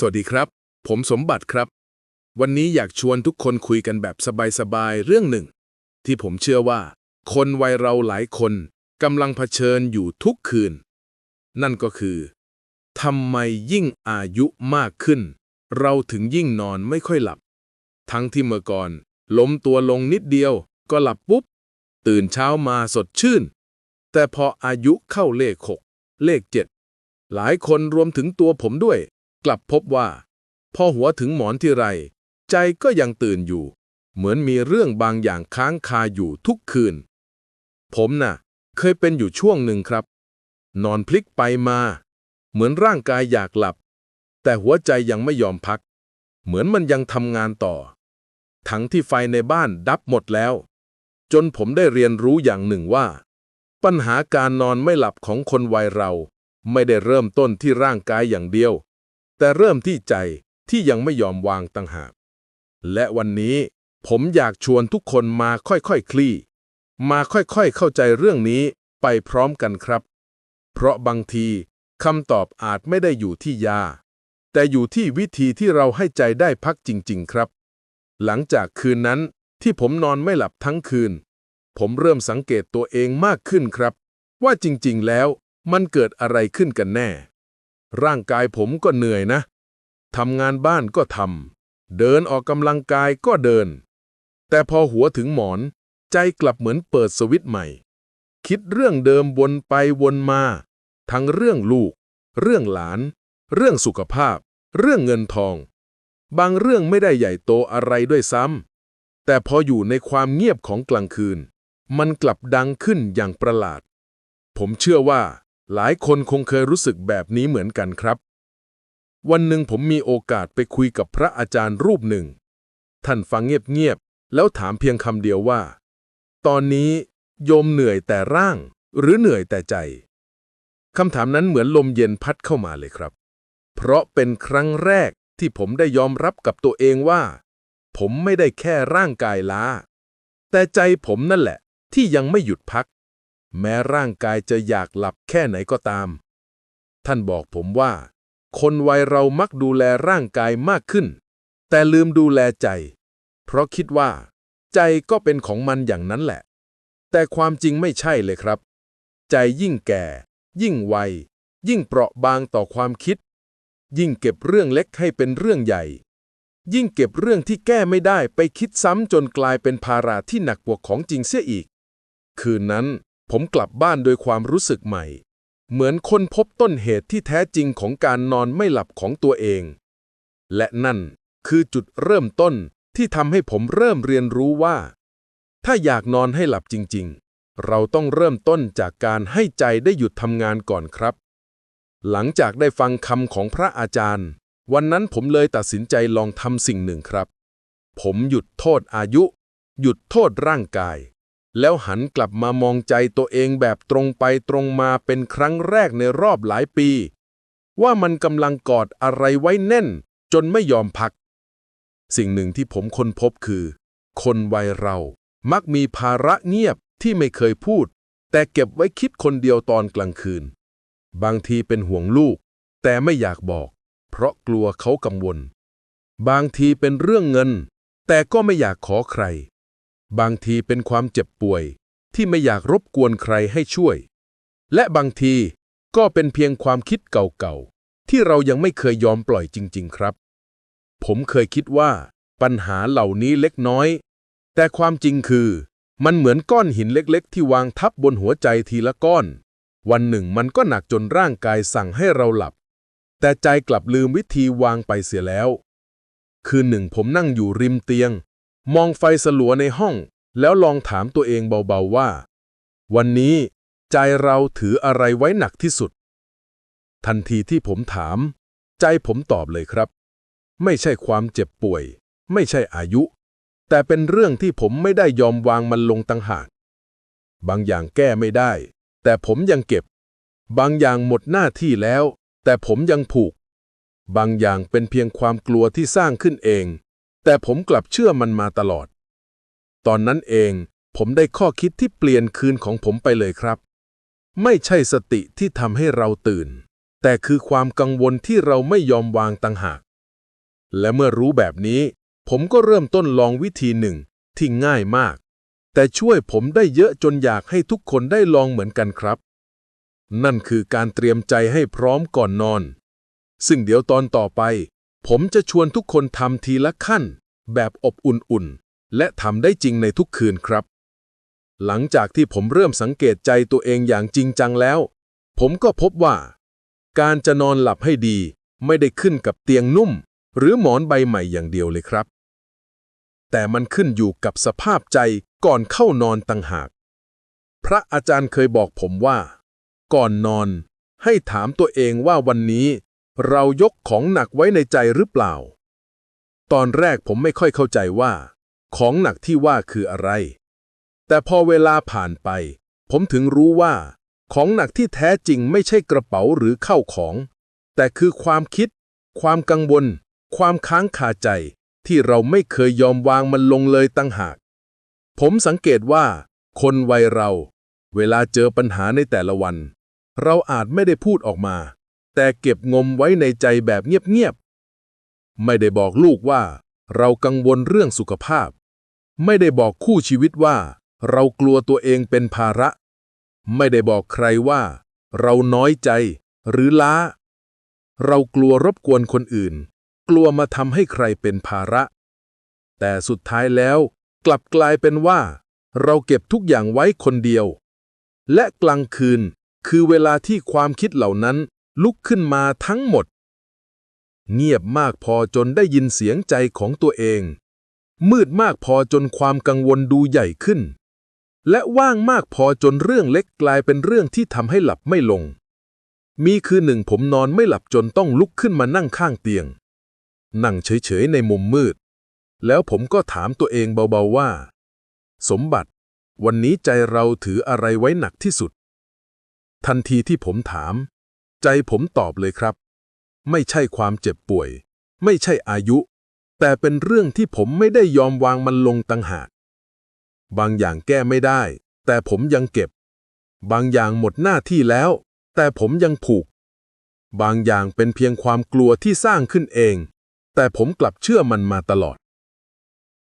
สวัสดีครับ ผมสมบัติครับ วันนี้อยากชวนทุกคนคุยกันแบบสบายๆเรื่องหนึ่ง ที่ผมเชื่อว่า คนวัยเราหลายคนกำลังเผชิญอยู่ทุกคืน นั่นก็คือทำไมยิ่งอายุมากขึ้น เราถึงยิ่งนอนไม่ค่อยหลับ ทั้งที่เมื่อก่อนล้มตัวลงนิดเดียวก็หลับปุ๊บ ตื่นเช้ามาสดชื่น แต่พออายุเข้าเลขหกเลขเจ็ดหลายคนรวมถึงตัวผมด้วย กลับพบว่า พอหัวถึงหมอนที่ไร ใจก็ยังตื่นอยู่ เหมือนมีเรื่องบางอย่างค้างคาอยู่ทุกคืน ผมน่ะ เคยเป็นอยู่ช่วงหนึ่งครับ นอนพลิกไปมา เหมือนร่างกายอยากหลับ แต่หัวใจยังไม่ยอมพัก เหมือนมันยังทำงานต่อ ทั้งที่ไฟในบ้านดับหมดแล้ว จนผมได้เรียนรู้อย่างหนึ่งว่า ปัญหาการนอนไม่หลับของคนวัยเราไม่ได้เริ่มต้นที่ร่างกายอย่างเดียว แต่เริ่มที่ใจที่ยังไม่ยอมวางต่างหาก และวันนี้ผมอยากชวนทุกคนมาค่อยๆคคลี่ มาค่อยๆเข้าใจเรื่องนี้ไปพร้อมกันครับ เพราะบางทีคำตอบอาจไม่ได้อยู่ที่ยา แต่อยู่ที่วิธีที่เราให้ใจได้พักจริง ๆ ครับ หลังจากคืนนั้นที่ผมนอนไม่หลับทั้งคืน ผมเริ่มสังเกตตัวเองมากขึ้นครับ ว่าจริงๆแล้วมันเกิดอะไรขึ้นกันแน่ ร่างกายผมก็เหนื่อยนะทำงานบ้านก็ทำเดินออกกำลังกายก็เดิน แต่พอหัวถึงหมอน ใจกลับเหมือนเปิดสวิตช์ใหม่ คิดเรื่องเดิมวนไปวนมา ทั้งเรื่องลูก เรื่องหลาน เรื่องสุขภาพ เรื่องเงินทอง บางเรื่องไม่ได้ใหญ่โตอะไรด้วยซ้ำแต่พออยู่ในความเงียบของกลางคืน มันกลับดังขึ้นอย่างประหลาด ผมเชื่อว่า หลายคนคงเคยรู้สึกแบบนี้เหมือนกันครับ วันหนึ่งผมมีโอกาสไปคุยกับพระอาจารย์รูปหนึ่ง ท่านฟังเงียบๆ แล้วถามเพียงคำเดียวว่า ตอนนี้โยมเหนื่อยแต่ร่าง หรือเหนื่อยแต่ใจคำถามนั้นเหมือนลมเย็นพัดเข้ามาเลยครับ เพราะเป็นครั้งแรกที่ผมได้ยอมรับกับตัวเองว่า ผมไม่ได้แค่ร่างกายล้า แต่ใจผมนั่นแหละ ที่ยังไม่หยุดพัก แม้ร่างกายจะอยากหลับแค่ไหนก็ตาม ท่านบอกผมว่า คนวัยเรามักดูแลร่างกายมากขึ้น แต่ลืมดูแลใจ เพราะคิดว่า ใจก็เป็นของมันอย่างนั้นแหละ แต่ความจริงไม่ใช่เลยครับ ใจยิ่งแก่ ยิ่งวัย ยิ่งเปราะบางต่อความคิด ยิ่งเก็บเรื่องเล็กให้เป็นเรื่องใหญ่ ยิ่งเก็บเรื่องที่แก้ไม่ได้ไปคิดซ้ำจนกลายเป็นภาระที่หนักกว่าของจริงเสียอีก คืนนั้น ผมกลับบ้านโดยความรู้สึกใหม่ เหมือนคนพบต้นเหตุที่แท้จริงของการนอนไม่หลับของตัวเอง และนั่นคือจุดเริ่มต้นที่ทำให้ผมเริ่มเรียนรู้ว่า ถ้าอยากนอนให้หลับจริง ๆ เราต้องเริ่มต้นจากการให้ใจได้หยุดทำงานก่อนครับ หลังจากได้ฟังคำของพระอาจารย์ วันนั้นผมเลยตัดสินใจลองทำสิ่งหนึ่งครับ ผมหยุดโทษอายุ หยุดโทษร่างกาย แล้วหันกลับมามองใจตัวเองแบบตรงไปตรงมาเป็นครั้งแรกในรอบหลายปี ว่ามันกำลังกอดอะไรไว้แน่น จนไม่ยอมพัก สิ่งหนึ่งที่ผมค้นพบคือ คนวัยเรามักมีภาระเงียบที่ไม่เคยพูด แต่เก็บไว้คิดคนเดียวตอนกลางคืน บางทีเป็นห่วงลูก แต่ไม่อยากบอก เพราะกลัวเขากังวล บางทีเป็นเรื่องเงิน แต่ก็ไม่อยากขอใคร บางทีเป็นความเจ็บป่วยที่ไม่อยากรบกวนใครให้ช่วย และบางทีก็เป็นเพียงความคิดเก่าๆ ที่เรายังไม่เคยยอมปล่อยจริง ๆ ครับ ผมเคยคิดว่าปัญหาเหล่านี้เล็กน้อย แต่ความจริงคือ มันเหมือนก้อนหินเล็กๆ ที่วางทับบนหัวใจทีละก้อน วันหนึ่งมันก็หนักจนร่างกายสั่งให้เราหลับ แต่ใจกลับลืมวิธีวางไปเสียแล้ว คืนหนึ่งผมนั่งอยู่ริมเตียง มองไฟสลัวในห้อง แล้วลองถามตัวเองเบาๆว่า วันนี้ใจเราถืออะไรไว้หนักที่สุด ทันทีที่ผมถาม ใจผมตอบเลยครับ ไม่ใช่ความเจ็บป่วย ไม่ใช่อายุ แต่เป็นเรื่องที่ผมไม่ได้ยอมวางมันลงตั้งหากบางอย่างแก้ไม่ได้ แต่ผมยังเก็บ บางอย่างหมดหน้าที่แล้ว แต่ผมยังผูก บางอย่างเป็นเพียงความกลัวที่สร้างขึ้นเอง แต่ผมกลับเชื่อมันมาตลอด ตอนนั้นเองผมได้ข้อคิดที่เปลี่ยนคืนของผมไปเลยครับ ไม่ใช่สติที่ทำให้เราตื่น แต่คือความกังวลที่เราไม่ยอมวางต่างหาก และเมื่อรู้แบบนี้ ผมก็เริ่มต้นลองวิธีหนึ่งที่ง่ายมาก แต่ช่วยผมได้เยอะจนอยากให้ทุกคนได้ลองเหมือนกันครับ นั่นคือการเตรียมใจให้พร้อมก่อนนอน ซึ่งเดี๋ยวตอนต่อไป ผมจะชวนทุกคนทำทีละขั้น แบบอบอุ่นๆ และทำได้จริงในทุกคืนครับ หลังจากที่ผมเริ่มสังเกตใจตัวเองอย่างจริงจังแล้ว ผมก็พบว่า การจะนอนหลับให้ดี ไม่ได้ขึ้นกับเตียงนุ่ม หรือหมอนใบใหม่อย่างเดียวเลยครับ แต่มันขึ้นอยู่กับสภาพใจก่อนเข้านอนต่างหาก พระอาจารย์เคยบอกผมว่า ก่อนนอนให้ถามตัวเองว่าวันนี้ เรายกของหนักไว้ในใจหรือเปล่า ตอนแรกผมไม่ค่อยเข้าใจว่า ของหนักที่ว่าคืออะไร แต่พอเวลาผ่านไป ผมถึงรู้ว่า ของหนักที่แท้จริงไม่ใช่กระเป๋าหรือเข้าของ แต่คือความคิด ความกังวล ความค้างคาใจ ที่เราไม่เคยยอมวางมันลงเลยตั้งหาก ผมสังเกตว่า คนวัยเรา เวลาเจอปัญหาในแต่ละวัน เราอาจไม่ได้พูดออกมา แต่เก็บงมไว้ในใจแบบเงียบๆ ไม่ได้บอกลูกว่า เรากังวลเรื่องสุขภาพ ไม่ได้บอกคู่ชีวิตว่า เรากลัวตัวเองเป็นภาระ ไม่ได้บอกใครว่า เราน้อยใจ หรือล้า เรากลัวรบกวนคนอื่น กลัวมาทำให้ใครเป็นภาระ แต่สุดท้ายแล้วกลับกลายเป็นว่า เราเก็บทุกอย่างไว้คนเดียว และกลางคืนคือเวลาที่ความคิดเหล่านั้น ลุกขึ้นมาทั้งหมด เงียบมากพอจนได้ยินเสียงใจของตัวเอง มืดมากพอจนความกังวลดูใหญ่ขึ้น และว่างมากพอจนเรื่องเล็กกลายเป็นเรื่องที่ทำให้หลับไม่ลง มีคืนหนึ่งผมนอนไม่หลับจนต้องลุกขึ้นมานั่งข้างเตียง นั่งเฉยๆในมุมมืด แล้วผมก็ถามตัวเองเบาๆว่า สมบัติ วันนี้ใจเราถืออะไรไว้หนักที่สุด ทันทีที่ผมถาม ใจผมตอบเลยครับ ไม่ใช่ความเจ็บป่วย ไม่ใช่อายุ แต่เป็นเรื่องที่ผมไม่ได้ยอมวางมันลงตั้งหาก บางอย่างแก้ไม่ได้ แต่ผมยังเก็บ บางอย่างหมดหน้าที่แล้ว แต่ผมยังผูก บางอย่างเป็นเพียงความกลัวที่สร้างขึ้นเอง แต่ผมกลับเชื่อมันมาตลอด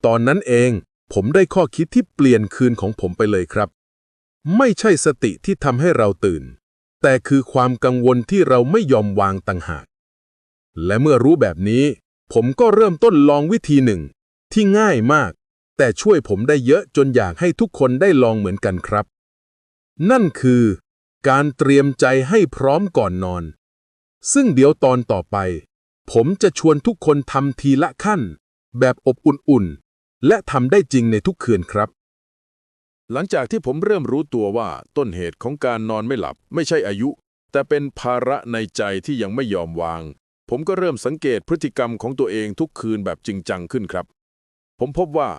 ตอนนั้นเองผมได้ข้อคิดที่เปลี่ยนคืนของผมไปเลยครับ ไม่ใช่สติที่ทำให้เราตื่น แต่คือความกังวลที่เราไม่ยอมวางต่างหาก และเมื่อรู้แบบนี้ ผมก็เริ่มต้นลองวิธีหนึ่ง ที่ง่ายมาก แต่ช่วยผมได้เยอะจนอยากให้ทุกคนได้ลองเหมือนกันครับ นั่นคือ การเตรียมใจให้พร้อมก่อนนอน ซึ่งเดี๋ยวตอนต่อไป ผมจะชวนทุกคนทำทีละขั้น แบบอบอุ่นๆ และทำได้จริงในทุกคืนครับ หลังจากที่ผมเริ่มรู้ตัวว่าต้นเหตุของการนอนไม่หลับไม่ใช่อายุ แต่เป็นภาระในใจที่ยังไม่ยอมวาง ผมก็เริ่มสังเกตพฤติกรรมของตัวเองทุกคืนแบบจริงจังขึ้นครับ ผมพบว่า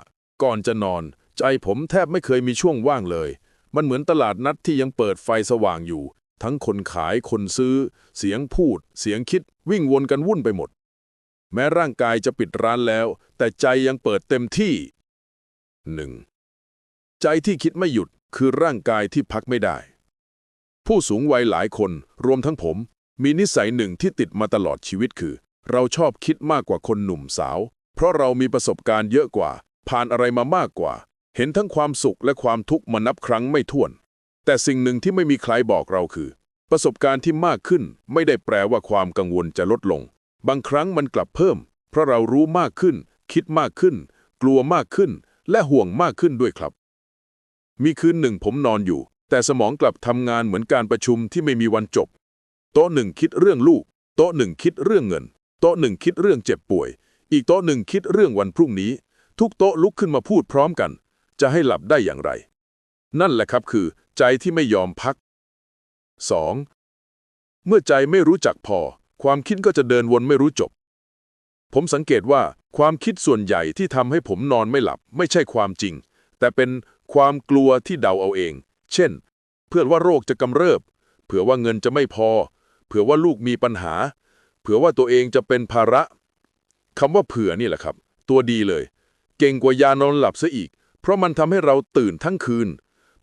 ก่อนจะนอน ใจผมแทบไม่เคยมีช่วงว่างเลย มันเหมือนตลาดนัดที่ยังเปิดไฟสว่างอยู่ ทั้งคนขายคนซื้อ เสียงพูด เสียงคิด วิ่งวนกันวุ่นไปหมด แม้ร่างกายจะปิดร้านแล้ว แต่ใจยังเปิดเต็มที่หนึ่ง ใจที่คิดไม่หยุดคือร่างกายที่พักไม่ได้ ผู้สูงวัยหลายคนรวมทั้งผม มีนิสัยหนึ่งที่ติดมาตลอดชีวิตคือ เราชอบคิดมากกว่าคนหนุ่มสาว เพราะเรามีประสบการณ์เยอะกว่า ผ่านอะไรมามากกว่า เห็นทั้งความสุขและความทุกข์มานับครั้งไม่ถ้วน แต่สิ่งหนึ่งที่ไม่มีใครบอกเราคือ ประสบการณ์ที่มากขึ้นไม่ได้แปลว่าความกังวลจะลดลง บางครั้งมันกลับเพิ่ม เพราะเรารู้มากขึ้น คิดมากขึ้น กลัวมากขึ้น และห่วงมากขึ้นด้วยครับ มีคืนหนึ่งผมนอนอยู่ แต่สมองกลับทำงานเหมือนการประชุมที่ไม่มีวันจบ โต๊ะหนึ่งคิดเรื่องลูก โต๊ะหนึ่งคิดเรื่องเงิน โต๊ะหนึ่งคิดเรื่องเจ็บป่วย อีกโต๊ะหนึ่งคิดเรื่องวันพรุ่งนี้ ทุกโต๊ะลุกขึ้นมาพูดพร้อมกัน จะให้หลับได้อย่างไร นั่นแหละครับคือ ใจที่ไม่ยอมพัก 2. เมื่อใจไม่รู้จักพอ ความคิดก็จะเดินวนไม่รู้จบ ผมสังเกตว่าความคิดส่วนใหญ่ที่ทำให้ผมนอนไม่หลับ ไม่ใช่ความจริง แต่เป็นความกลัวที่เดาเอาเอง เช่น เพื่อว่าโรคจะกำเริบ เผื่อว่าเงินจะไม่พอ เผื่อว่าลูกมีปัญหา เผื่อว่าตัวเองจะเป็นภาระคำว่าเผื่อนี่แหละครับ ตัวดีเลย เก่งกว่ายานอนหลับซะอีก เพราะมันทำให้เราตื่นทั้งคืน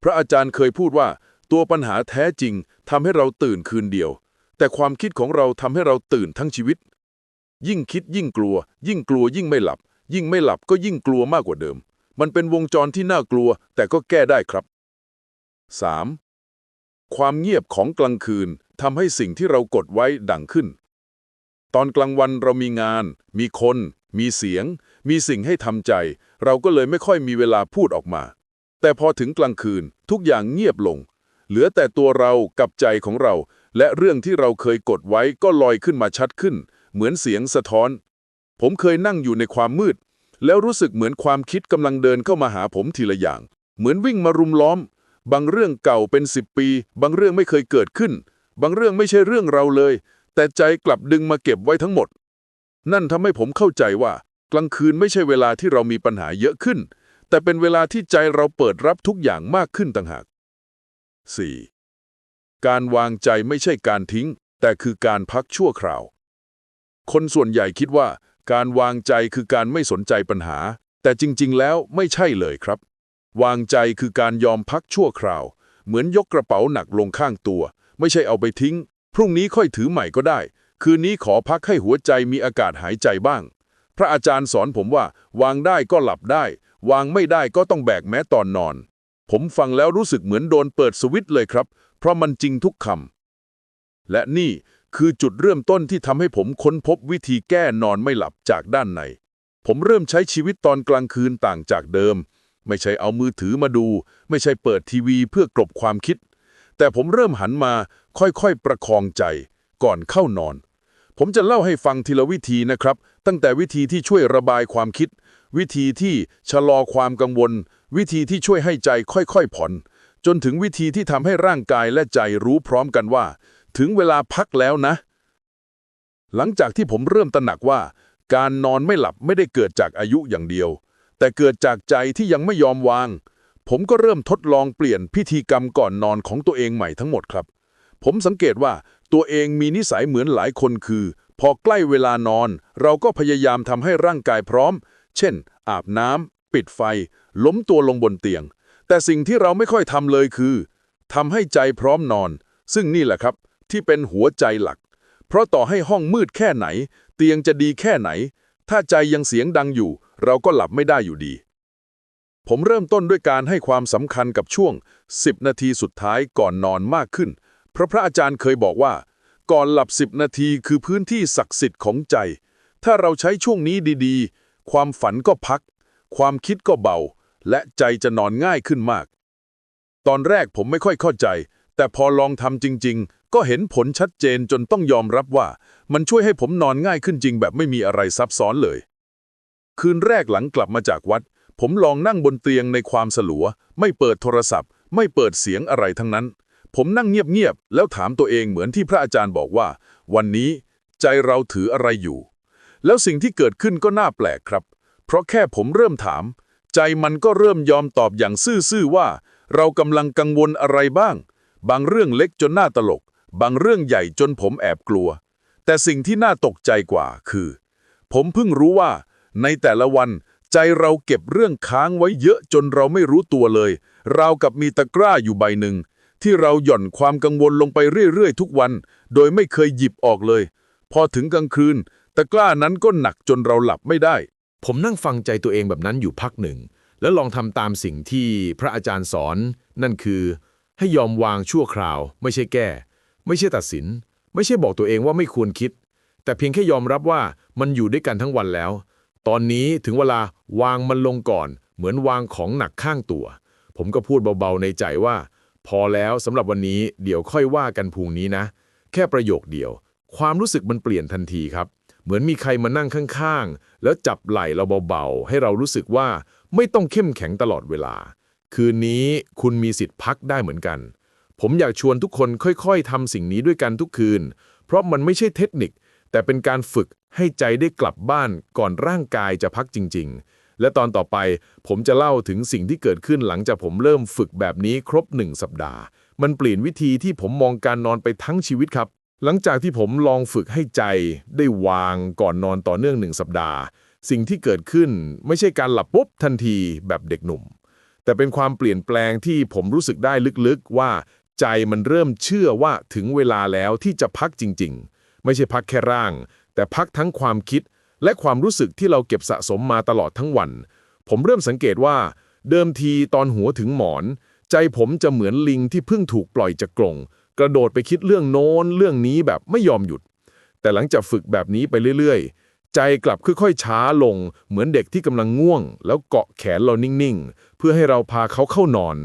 พระอาจารย์เคยพูดว่า ตัวปัญหาแท้จริงทำให้เราตื่นคืนเดียว แต่ความคิดของเราทำให้เราตื่นทั้งชีวิต ยิ่งคิดยิ่งกลัว ยิ่งกลัวยิ่งไม่หลับ ยิ่งไม่หลับก็ยิ่งกลัวมากกว่าเดิม มันเป็นวงจรที่น่ากลัว แต่ก็แก้ได้ครับ 3. ความเงียบของกลางคืนทำให้สิ่งที่เรากดไว้ดังขึ้น ตอนกลางวันเรามีงาน มีคน มีเสียง มีสิ่งให้ทำใจ เราก็เลยไม่ค่อยมีเวลาพูดออกมา แต่พอถึงกลางคืนทุกอย่างเงียบลง เหลือแต่ตัวเรากับใจของเรา และเรื่องที่เราเคยกดไว้ก็ลอยขึ้นมาชัดขึ้น เหมือนเสียงสะท้อน ผมเคยนั่งอยู่ในความมืด แล้วรู้สึกเหมือนความคิดกำลังเดินเข้ามาหาผมทีละอย่าง เหมือนวิ่งมารุมล้อม บางเรื่องเก่าเป็นสิบปี บางเรื่องไม่เคยเกิดขึ้น บางเรื่องไม่ใช่เรื่องเราเลย แต่ใจกลับดึงมาเก็บไว้ทั้งหมด นั่นทำให้ผมเข้าใจว่า กลางคืนไม่ใช่เวลาที่เรามีปัญหาเยอะขึ้น แต่เป็นเวลาที่ใจเราเปิดรับทุกอย่างมากขึ้นต่างหาก 4. การวางใจไม่ใช่การทิ้ง แต่คือการพักชั่วคราว คนส่วนใหญ่คิดว่า การวางใจคือการไม่สนใจปัญหา แต่จริงๆ แล้วไม่ใช่เลยครับ วางใจคือการยอมพักชั่วคราว เหมือนยกกระเป๋าหนักลงข้างตัว ไม่ใช่เอาไปทิ้ง พรุ่งนี้ค่อยถือใหม่ก็ได้ คืนนี้ขอพักให้หัวใจมีอากาศหายใจบ้าง พระอาจารย์สอนผมว่า วางได้ก็หลับได้ วางไม่ได้ก็ต้องแบกแม้ตอนนอน ผมฟังแล้วรู้สึกเหมือนโดนเปิดสวิตช์เลยครับ เพราะมันจริงทุกคำและนี่ คือจุดเริ่มต้นที่ทำให้ผมค้นพบวิธีแก้นอนไม่หลับจากด้านใน ผมเริ่มใช้ชีวิตตอนกลางคืนต่างจากเดิม ไม่ใช่เอามือถือมาดู ไม่ใช่เปิดทีวีเพื่อกลบความคิด แต่ผมเริ่มหันมาค่อยๆประคองใจ ก่อนเข้านอน ผมจะเล่าให้ฟังทีละวิธีนะครับ ตั้งแต่วิธีที่ช่วยระบายความคิด วิธีที่ชะลอความกังวล วิธีที่ช่วยให้ใจค่อยๆผ่อน จนถึงวิธีที่ทำให้ร่างกายและใจรู้พร้อมกันว่า ถึงเวลาพักแล้วนะ หลังจากที่ผมเริ่มตระหนักว่า การนอนไม่หลับไม่ได้เกิดจากอายุอย่างเดียว แต่เกิดจากใจที่ยังไม่ยอมวาง ผมก็เริ่มทดลองเปลี่ยนพิธีกรรมก่อนนอนของตัวเองใหม่ทั้งหมดครับ ผมสังเกตว่าตัวเองมีนิสัยเหมือนหลายคนคือ พอใกล้เวลานอน เราก็พยายามทำให้ร่างกายพร้อม เช่น อาบน้ำปิดไฟ ล้มตัวลงบนเตียง แต่สิ่งที่เราไม่ค่อยทำเลยคือทำให้ใจพร้อมนอน ซึ่งนี่แหละครับ ที่เป็นหัวใจหลัก เพราะต่อให้ห้องมืดแค่ไหน เตียงจะดีแค่ไหน ถ้าใจยังเสียงดังอยู่ เราก็หลับไม่ได้อยู่ดี ผมเริ่มต้นด้วยการให้ความสำคัญกับช่วง 10 นาทีสุดท้ายก่อนนอนมากขึ้น เพราะพระอาจารย์เคยบอกว่า ก่อนหลับ 10 นาทีคือพื้นที่ศักดิ์สิทธิ์ของใจ ถ้าเราใช้ช่วงนี้ดีๆ ความฝันก็พัก ความคิดก็เบา และใจจะนอนง่ายขึ้นมาก ตอนแรกผมไม่ค่อยเข้าใจ แต่พอลองทำจริง ๆ ก็เห็นผลชัดเจนจนต้องยอมรับว่า มันช่วยให้ผมนอนง่ายขึ้นจริงแบบไม่มีอะไรซับซ้อนเลย คืนแรกหลังกลับมาจากวัด ผมลองนั่งบนเตียงในความสลัว ไม่เปิดโทรศัพท์ ไม่เปิดเสียงอะไรทั้งนั้น ผมนั่งเงียบๆแล้วถามตัวเองเหมือนที่พระอาจารย์บอกว่า วันนี้ใจเราถืออะไรอยู่ แล้วสิ่งที่เกิดขึ้นก็น่าแปลกครับ เพราะแค่ผมเริ่มถาม ใจมันก็เริ่มยอมตอบอย่างซื่อๆว่า เรากำลังกังวลอะไรบ้าง บางเรื่องเล็กจนน่าตลก บางเรื่องใหญ่จนผมแอบกลัว แต่สิ่งที่น่าตกใจกว่าคือ ผมเพิ่งรู้ว่า ในแต่ละวันใจเราเก็บเรื่องค้างไว้เยอะจนเราไม่รู้ตัวเลยราวกับมีตะกร้าอยู่ใบหนึ่ง ที่เราหย่อนความกังวลลงไปเรื่อยๆ ทุกวัน โดยไม่เคยหยิบออกเลย พอถึงกลางคืน ตะกร้านั้นก็หนักจนเราหลับไม่ได้ ผมนั่งฟังใจตัวเองแบบนั้นอยู่พักหนึ่ง แล้วลองทำตามสิ่งที่พระอาจารย์สอน นั่นคือ ให้ยอมวางชั่วคราว ไม่ใช่แก้ ไม่ใช่ตัดสิน ไม่ใช่บอกตัวเองว่าไม่ควรคิด แต่เพียงแค่ยอมรับว่ามันอยู่ด้วยกันทั้งวันแล้ว ตอนนี้ถึงเวลาวางมันลงก่อน เหมือนวางของหนักข้างตัว ผมก็พูดเบาๆในใจว่า พอแล้วสำหรับวันนี้เดี๋ยวค่อยว่ากันพุ่งนี้นะ แค่ประโยคเดียว ความรู้สึกมันเปลี่ยนทันทีครับ เหมือนมีใครมานั่งข้างๆ แล้วจับไหล่เราเบาๆ ให้เรารู้สึกว่าไม่ต้องเข้มแข็งตลอดเวลา คืนนี้คุณมีสิทธิ์พักได้เหมือนกัน ผมอยากชวนทุกคนค่อยๆทำสิ่งนี้ด้วยกันทุกคืน เพราะมันไม่ใช่เทคนิค แต่เป็นการฝึกให้ใจได้กลับบ้านก่อนร่างกายจะพักจริง ๆ และตอนต่อไปผมจะเล่าถึงสิ่งที่เกิดขึ้นหลังจากผมเริ่มฝึกแบบนี้ครบหนึ่งสัปดาห์ มันเปลี่ยนวิธีที่ผมมองการนอนไปทั้งชีวิตครับ หลังจากที่ผมลองฝึกให้ใจได้วางก่อนนอนต่อเนื่องหนึ่งสัปดาห์ สิ่งที่เกิดขึ้นไม่ใช่การหลับปุ๊บทันทีแบบเด็กหนุ่ม แต่เป็นความเปลี่ยนแปลงที่ผมรู้สึกได้ลึกๆว่า ใจมันเริ่มเชื่อว่าถึงเวลาแล้วที่จะพักจริงๆ ไม่ใช่พักแค่ร่าง แต่พักทั้งความคิด และความรู้สึกที่เราเก็บสะสมมาตลอดทั้งวัน ผมเริ่มสังเกตว่า เดิมทีตอนหัวถึงหมอน ใจผมจะเหมือนลิงที่เพิ่งถูกปล่อยจากกรงกระโดดไปคิดเรื่องโน้นเรื่องนี้แบบไม่ยอมหยุด แต่หลังจากฝึกแบบนี้ไปเรื่อยๆ ใจกลับค่อยๆช้าลง เหมือนเด็กที่กำลังง่วง แล้วเกาะแขนเรานิ่งๆ เพื่อให้เราพาเขาเข้านอน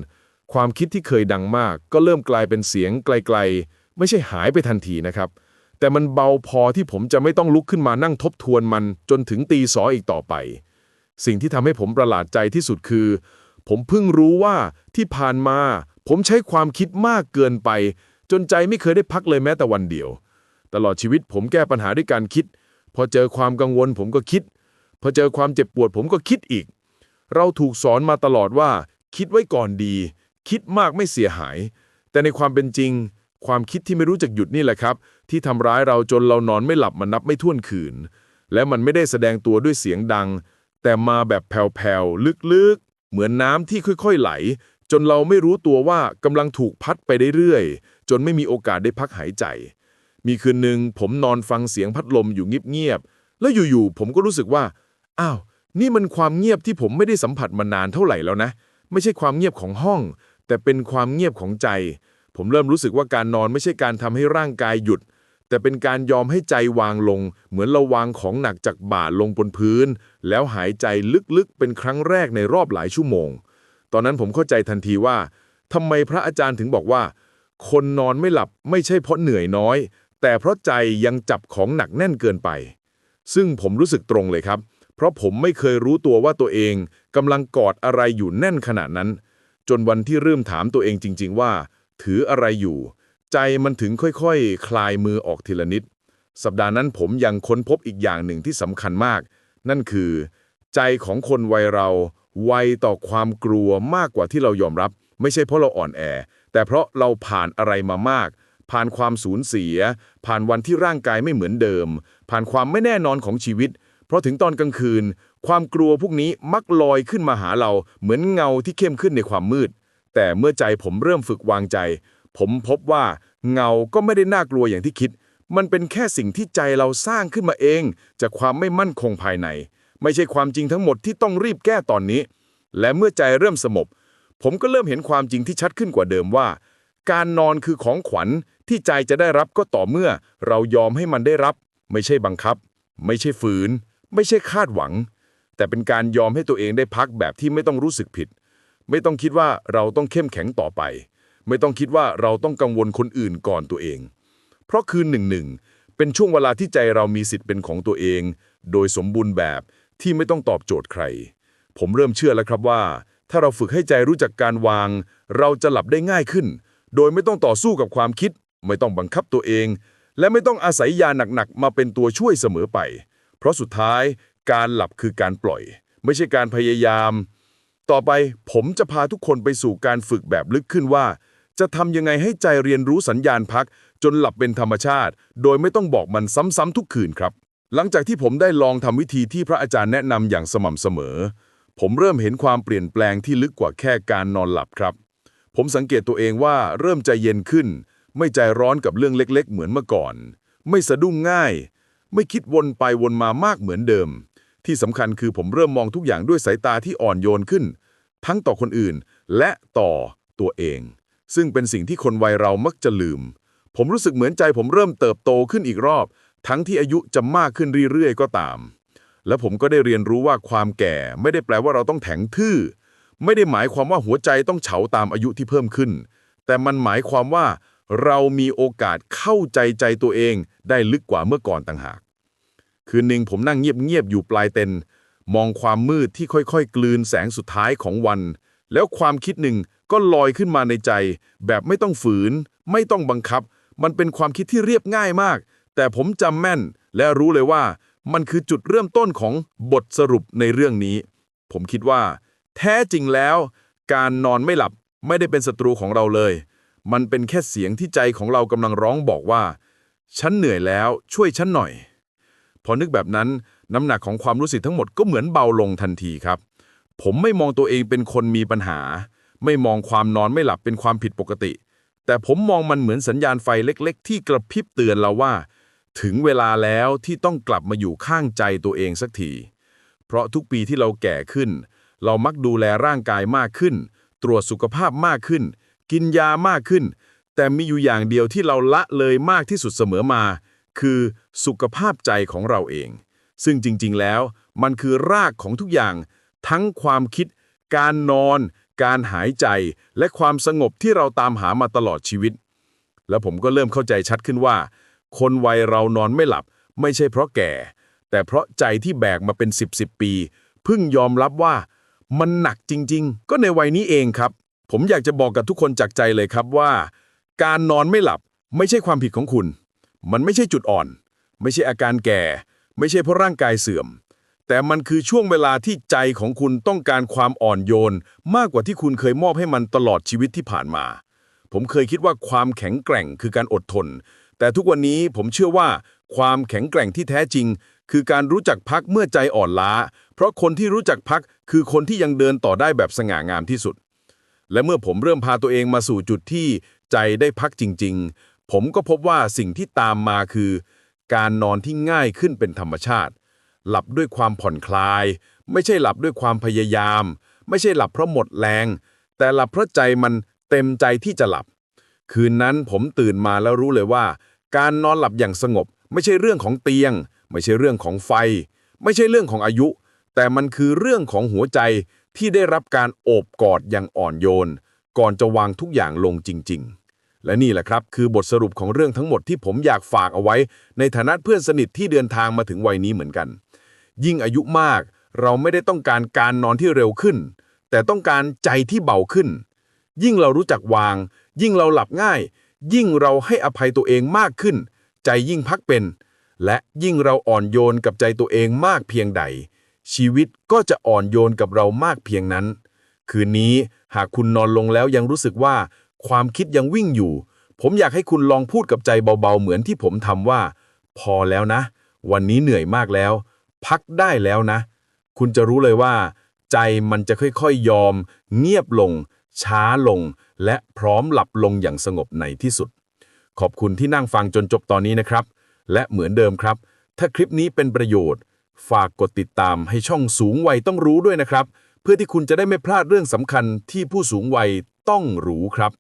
ความคิดที่เคยดังมาก ก็เริ่มกลายเป็นเสียงไกลๆ ไม่ใช่หายไปทันทีนะครับ แต่มันเบาพอที่ผมจะไม่ต้องลุกขึ้นมานั่งทบทวนมันจนถึงตีสออีกต่อไป สิ่งที่ทำให้ผมประหลาดใจที่สุดคือ ผมเพิ่งรู้ว่าที่ผ่านมา ผมใช้ความคิดมากเกินไป จนใจไม่เคยได้พักเลยแม้แต่วันเดียว ตลอดชีวิตผมแก้ปัญหาด้วยการคิด พอเจอความกังวลผมก็คิด พอเจอความเจ็บปวดผมก็คิดอีก เราถูกสอนมาตลอดว่า คิดไว้ก่อนดี คิดมากไม่เสียหาย แต่ในความเป็นจริง ความคิดที่ไม่รู้จักหยุดนี่แหละครับ ที่ทำร้ายเราจนเรานอนไม่หลับมานับไม่ถ้วนคืน และมันไม่ได้แสดงตัวด้วยเสียงดัง แต่มาแบบแผ่วๆลึกๆ เหมือนน้ำที่ค่อยๆไหล จนเราไม่รู้ตัวว่ากำลังถูกพัดไปเรื่อยๆจนไม่มีโอกาสได้พักหายใจ มีคืนหนึ่งผมนอนฟังเสียงพัดลมอยู่เงียบๆแล้วอยู่ๆผมก็รู้สึกว่า อ้าว นี่มันความเงียบที่ผมไม่ได้สัมผัสมานานเท่าไหร่แล้วนะ ไม่ใช่ความเงียบของห้อง แต่เป็นความเงียบของใจ ผมเริ่มรู้สึกว่าการนอนไม่ใช่การทำให้ร่างกายหยุด แต่เป็นการยอมให้ใจวางลง เหมือนเราวางของหนักจากบ่าลงบนพื้น แล้วหายใจลึกๆ เป็นครั้งแรกในรอบหลายชั่วโมง ตอนนั้นผมเข้าใจทันทีว่าทำไมพระอาจารย์ถึงบอกว่า คนนอนไม่หลับไม่ใช่เพราะเหนื่อยน้อย แต่เพราะใจยังจับของหนักแน่นเกินไป ซึ่งผมรู้สึกตรงเลยครับ เพราะผมไม่เคยรู้ตัวว่าตัวเองกำลังกอดอะไรอยู่แน่นขนาดนั้น จนวันที่เริ่มถามตัวเองจริง ๆ ว่า ถืออะไรอยู่ ใจมันถึงค่อยๆคคลายมือออกทีละนิด สัปดาห์นั้นผมยังค้นพบอีกอย่างหนึ่งที่สำคัญมาก นั่นคือ ใจของคนวัยเราไวต่อความกลัวมากกว่าที่เรายอมรับ ไม่ใช่เพราะเราอ่อนแอ แต่เพราะเราผ่านอะไรมามาก ผ่านความสูญเสีย ผ่านวันที่ร่างกายไม่เหมือนเดิม ผ่านความไม่แน่นอนของชีวิต เพราะถึงตอนกลางคืน ความกลัวพวกนี้มักลอยขึ้นมาหาเราเหมือนเงาที่เข้มขึ้นในความมืด แต่เมื่อใจผมเริ่มฝึกวางใจ ผมพบว่าเงาก็ไม่ได้น่ากลัวอย่างที่คิด มันเป็นแค่สิ่งที่ใจเราสร้างขึ้นมาเอง จากความไม่มั่นคงภายใน ไม่ใช่ความจริงทั้งหมดที่ต้องรีบแก้ตอนนี้ และเมื่อใจเริ่มสงบผมก็เริ่มเห็นความจริงที่ชัดขึ้นกว่าเดิมว่า การนอนคือของขวัญที่ใจจะได้รับก็ต่อเมื่อ เรายอมให้มันได้รับ ไม่ใช่บังคับ ไม่ใช่ฝืน ไม่ใช่คาดหวัง แต่เป็นการยอมให้ตัวเองได้พักแบบที่ไม่ต้องรู้สึกผิด ไม่ต้องคิดว่าเราต้องเข้มแข็งต่อไป ไม่ต้องคิดว่าเราต้องกังวลคนอื่นก่อนตัวเอง เพราะคืนหนึ่งหนึ่งเป็นช่วงเวลาที่ใจเรามีสิทธิ์เป็นของตัวเอง โดยสมบูรณ์แบบที่ไม่ต้องตอบโจทย์ใคร ผมเริ่มเชื่อแล้วครับว่า ถ้าเราฝึกให้ใจรู้จักการวาง เราจะหลับได้ง่ายขึ้น โดยไม่ต้องต่อสู้กับความคิด ไม่ต้องบังคับตัวเอง และไม่ต้องอาศัยยาหนักๆมาเป็นตัวช่วยเสมอไป เพราะสุดท้ายการหลับคือการปล่อย ไม่ใช่การพยายาม ต่อไปผมจะพาทุกคนไปสู่การฝึกแบบลึกขึ้นว่า จะทำยังไงให้ใจเรียนรู้สัญญาณพัก จนหลับเป็นธรรมชาติ โดยไม่ต้องบอกมันซ้ำๆทุกคืนครับ หลังจากที่ผมได้ลองทำวิธีที่พระอาจารย์แนะนำอย่างสม่ำเสมอ ผมเริ่มเห็นความเปลี่ยนแปลงที่ลึกกว่าแค่การนอนหลับครับ ผมสังเกตตัวเองว่าเริ่มใจเย็นขึ้น ไม่ใจร้อนกับเรื่องเล็ก ๆ เหมือนเมื่อก่อน ไม่สะดุ้งง่าย ไม่คิดวนไปวนมามากเหมือนเดิม ที่สำคัญคือผมเริ่มมองทุกอย่างด้วยสายตาที่อ่อนโยนขึ้น ทั้งต่อคนอื่นและต่อตัวเอง ซึ่งเป็นสิ่งที่คนวัยเรามักจะลืม ผมรู้สึกเหมือนใจผมเริ่มเติบโตขึ้นอีกรอบ ทั้งที่อายุจะมากขึ้นเรื่อยๆ ก็ตาม และผมก็ได้เรียนรู้ว่าความแก่ไม่ได้แปลว่าเราต้องแข็งทื่อ ไม่ได้หมายความว่าหัวใจต้องเฉาตามอายุที่เพิ่มขึ้น แต่มันหมายความว่า เรามีโอกาสเข้าใจใจตัวเองได้ลึกกว่าเมื่อก่อนต่างหาก คืนหนึ่งผมนั่งเงียบๆอยู่ปลายเต็นท์มองความมืดที่ค่อยๆ กลืนแสงสุดท้ายของวัน แล้วความคิดหนึ่งก็ลอยขึ้นมาในใจ แบบไม่ต้องฝืน ไม่ต้องบังคับ มันเป็นความคิดที่เรียบง่ายมาก แต่ผมจำแม่น และรู้เลยว่า มันคือจุดเริ่มต้นของบทสรุปในเรื่องนี้ ผมคิดว่า แท้จริงแล้ว การนอนไม่หลับไม่ได้เป็นศัตรูของเราเลย มันเป็นแค่เสียงที่ใจของเรากำลังร้องบอกว่า ฉันเหนื่อยแล้วช่วยฉันหน่อย พอนึกแบบนั้นน้ำหนักของความรู้สึกทั้งหมดก็เหมือนเบาลงทันทีครับ ผมไม่มองตัวเองเป็นคนมีปัญหา ไม่มองความนอนไม่หลับเป็นความผิดปกติ แต่ผมมองมันเหมือนสัญญาณไฟเล็ก ๆ ที่กระพริบเตือนเราว่า ถึงเวลาแล้วที่ต้องกลับมาอยู่ข้างใจตัวเองสักทีเพราะทุกปีที่เราแก่ขึ้น เรามักดูแลร่างกายมากขึ้น ตรวจสุขภาพมากขึ้น กินยามากขึ้น แต่มีอยู่อย่างเดียวที่เราละเลยมากที่สุดเสมอมา คือสุขภาพใจของเราเอง ซึ่งจริง ๆ แล้ว มันคือรากของทุกอย่าง ทั้งความคิด การนอน การหายใจ และความสงบที่เราตามหามาตลอดชีวิต แล้วผมก็เริ่มเข้าใจชัดขึ้นว่า คนวัยเรานอนไม่หลับ ไม่ใช่เพราะแก่ แต่เพราะใจที่แบกมาเป็น 10บสปี เพิ่งยอมรับว่ามันหนักจริง ๆ ก็ในวัยนี้เองครับ ผมอยากจะบอกกับทุกคนจากใจเลยครับว่า การนอนไม่หลับไม่ใช่ความผิดของคุณ มันไม่ใช่จุดอ่อน ไม่ใช่อาการแก่ ไม่ใช่เพราะร่างกายเสื่อม แต่มันคือช่วงเวลาที่ใจของคุณต้องการความอ่อนโยน มากกว่าที่คุณเคยมอบให้มันตลอดชีวิตที่ผ่านมา ผมเคยคิดว่าความแข็งแกร่งคือการอดทน แต่ทุกวันนี้ผมเชื่อว่าความแข็งแกร่งที่แท้จริง คือการรู้จักพักเมื่อใจอ่อนล้า เพราะคนที่รู้จักพักคือคนที่ยังเดินต่อได้แบบสง่างามที่สุด และเมื่อผมเริ่มพาตัวเองมาสู่จุดที่ใจได้พักจริง ๆ ผมก็พบว่าสิ่งที่ตามมาคือ การนอนที่ง่ายขึ้นเป็นธรรมชาติ หลับด้วยความผ่อนคลาย ไม่ใช่หลับด้วยความพยายาม ไม่ใช่หลับเพราะหมดแรง แต่หลับเพราะใจมันเต็มใจที่จะหลับ คืนนั้นผมตื่นมาแล้วรู้เลยว่า การนอนหลับอย่างสงบ ไม่ใช่เรื่องของเตียง ไม่ใช่เรื่องของไฟ ไม่ใช่เรื่องของอายุ แต่มันคือเรื่องของหัวใจ ที่ได้รับการโอบกอดอย่างอ่อนโยน ก่อนจะวางทุกอย่างลงจริง ๆ และนี่แหละครับ คือบทสรุปของเรื่องทั้งหมดที่ผมอยากฝากเอาไว้ ในฐานะเพื่อนสนิทที่เดินทางมาถึงวัยนี้เหมือนกัน ยิ่งอายุมาก เราไม่ได้ต้องการการนอนที่เร็วขึ้น แต่ต้องการใจที่เบาขึ้น ยิ่งเรารู้จักวาง ยิ่งเราหลับง่าย ยิ่งเราให้อภัยตัวเองมากขึ้น ใจยิ่งพักเป็น และยิ่งเราอ่อนโยนกับใจตัวเองมากเพียงใด ชีวิตก็จะอ่อนโยนกับเรามากเพียงนั้น คืนนี้หากคุณนอนลงแล้วยังรู้สึกว่า ความคิดยังวิ่งอยู่ ผมอยากให้คุณลองพูดกับใจเบาๆ เหมือนที่ผมทำว่า พอแล้วนะ วันนี้เหนื่อยมากแล้ว พักได้แล้วนะ คุณจะรู้เลยว่า ใจมันจะค่อยๆยอม เงียบลง ช้าลง และพร้อมหลับลงอย่างสงบในที่สุด ขอบคุณที่นั่งฟังจนจบตอนนี้นะครับ และเหมือนเดิมครับ ถ้าคลิปนี้เป็นประโยชน์ ฝากกดติดตามให้ช่องสูงวัยต้องรู้ด้วยนะครับ เพื่อที่คุณจะได้ไม่พลาดเรื่องสำคัญที่ผู้สูงวัยต้องรู้ครับ